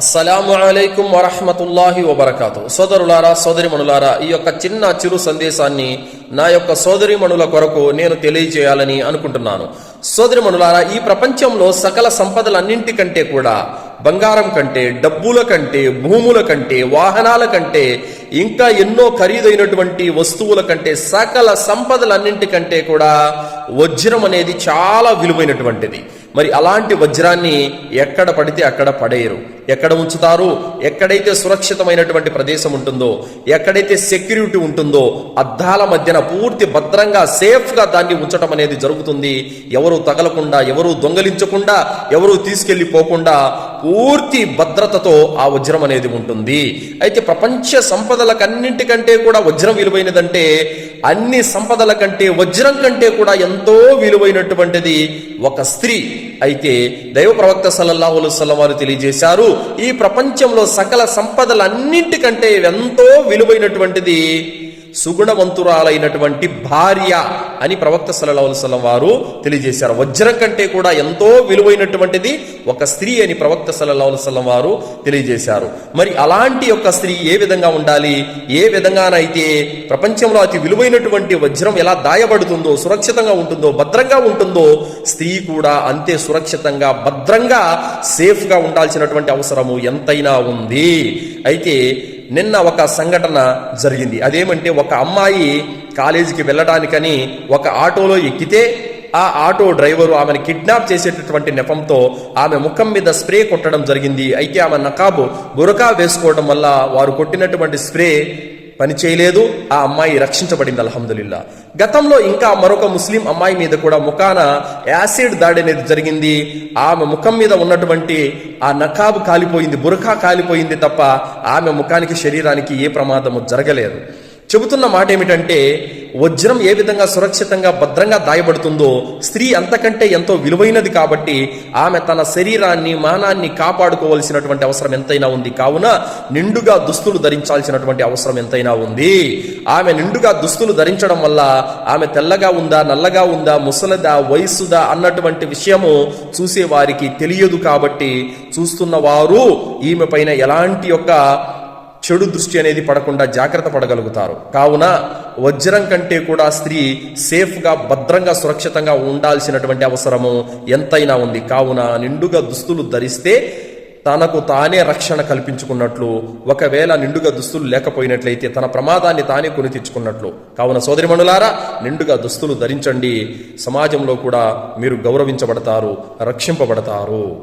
అస్సలాము అలైకుం వరహమతుల్లాహి వబర్కాతు. సోదరులారా సోదరిమణులారా ఈ యొక్క చిన్న చిరు సందేశాన్ని నా యొక్క సోదరిమణుల కొరకు నేను తెలియజేయాలని అనుకుంటున్నాను. సోదరిమణులారా ఈ ప్రపంచంలో సకల సంపదలన్నింటికంటే కూడా బంగారం కంటే డబ్బుల కంటే భూముల కంటే వాహనాల కంటే ఇంకా ఎన్నో ఖరీదైనటువంటి వస్తువుల కంటే సకల సంపదలన్నింటికంటే కూడా వజ్రం అనేది చాలా విలువైనటువంటిది. మరి అలాంటి వజ్రాన్ని ఎక్కడ పడితే అక్కడ పడేయరు. ఎక్కడ ఉంచుతారు? ఎక్కడైతే సురక్షితమైనటువంటి ప్రదేశం ఉంటుందో ఎక్కడైతే సెక్యూరిటీ ఉంటుందో అద్దాల మధ్యన పూర్తి భద్రంగా సేఫ్గా దాన్ని ఉంచడం అనేది జరుగుతుంది. ఎవరు తగలకుండా ఎవరు దొంగలించకుండా ఎవరు తీసుకెళ్ళిపోకుండా పూర్తి భద్రతతో ఆ వజ్రం అనేది ఉంటుంది. అయితే ప్రపంచ సంపదలకన్నింటికంటే కూడా వజ్రం విలువైనదంటే అన్ని సంపదల కంటే వజ్రం కంటే కూడా ఎంతో విలువైనటువంటిది ఒక స్త్రీ. అయితే దైవ ప్రవక్త సల్లల్లాహు వారు తెలియజేశారు ఈ ప్రపంచంలో సకల సంపదలన్నింటికంటే ఎంతో విలువైనటువంటిది సుగుణవంతురాలైనటువంటి భార్య అని ప్రవక్త సలహాహుసలం వారు తెలియజేశారు. వజ్రం కంటే కూడా ఎంతో విలువైనటువంటిది ఒక స్త్రీ అని ప్రవక్త సలహాహుసలం వారు తెలియజేశారు. మరి అలాంటి యొక్క స్త్రీ ఏ విధంగా ఉండాలి? ఏ విధంగానైతే ప్రపంచంలో అతి విలువైనటువంటి వజ్రం ఎలా దాయబడుతుందో సురక్షితంగా ఉంటుందో భద్రంగా ఉంటుందో స్త్రీ కూడా అంతే సురక్షితంగా భద్రంగా సేఫ్గా ఉండాల్సినటువంటి అవసరము ఎంతైనా ఉంది. అయితే నిన్న ఒక సంఘటన జరిగింది. అదేమంటే ఒక అమ్మాయి కాలేజీకి వెళ్ళడానికని ఒక ఆటోలో ఎక్కితే ఆ ఆటో డ్రైవరు ఆమెను కిడ్నాప్ చేసేటటువంటి నెపంతో ఆమె ముఖం మీద స్ప్రే కొట్టడం జరిగింది. అయితే ఆమె నకాబు బురకా వేసుకోవడం వల్ల వారు కొట్టినటువంటి స్ప్రే పని చేయలేదు. ఆ అమ్మాయి రక్షించబడింది అల్హమ్దుల్లా గతంలో ఇంకా మరొక ముస్లిం అమ్మాయి మీద కూడా ముఖాన యాసిడ్ దాడి అనేది జరిగింది. ఆమె ముఖం మీద ఉన్నటువంటి ఆ నకాబు కాలిపోయింది బురఖా కాలిపోయింది తప్ప ఆమె ముఖానికి శరీరానికి ఏ ప్రమాదము జరగలేదు. చెబుతున్న మాట ఏమిటంటే వజ్రం ఏ విధంగా సురక్షితంగా భద్రంగా దాయబడుతుందో స్త్రీ అంతకంటే ఎంతో విలువైనది కాబట్టి ఆమె తన శరీరాన్ని మానాన్ని కాపాడుకోవలసినటువంటి అవసరం ఎంతైనా ఉంది. కావున నిండుగా దుస్తులు ధరించాల్సినటువంటి అవసరం ఎంతైనా ఉంది. ఆమె నిండుగా దుస్తులు ధరించడం వల్ల ఆమె తెల్లగా ఉందా నల్లగా ఉందా ముసలదా వయస్సుదా అన్నటువంటి విషయము చూసేవారికి తెలియదు కాబట్టి చూస్తున్న వారు ఈమె పైన ఎలాంటి యొక్క చెడు దృష్టి అనేది పడకుండా జాగ్రత్త పడగలుగుతారు. కావున వజ్రం కంటే కూడా స్త్రీ సేఫ్గా భద్రంగా సురక్షితంగా ఉండాల్సినటువంటి అవసరము ఎంతైనా ఉంది. కావున నిండుగా దుస్తులు ధరిస్తే తనకు తానే రక్షణ కల్పించుకున్నట్లు ఒకవేళ నిండుగా దుస్తులు లేకపోయినట్లయితే తన ప్రమాదాన్ని తానే కొని తెచ్చుకున్నట్లు. కావున సోదరిమణులారా నిండుగా దుస్తులు ధరించండి. సమాజంలో కూడా మీరు గౌరవించబడతారు రక్షింపబడతారు.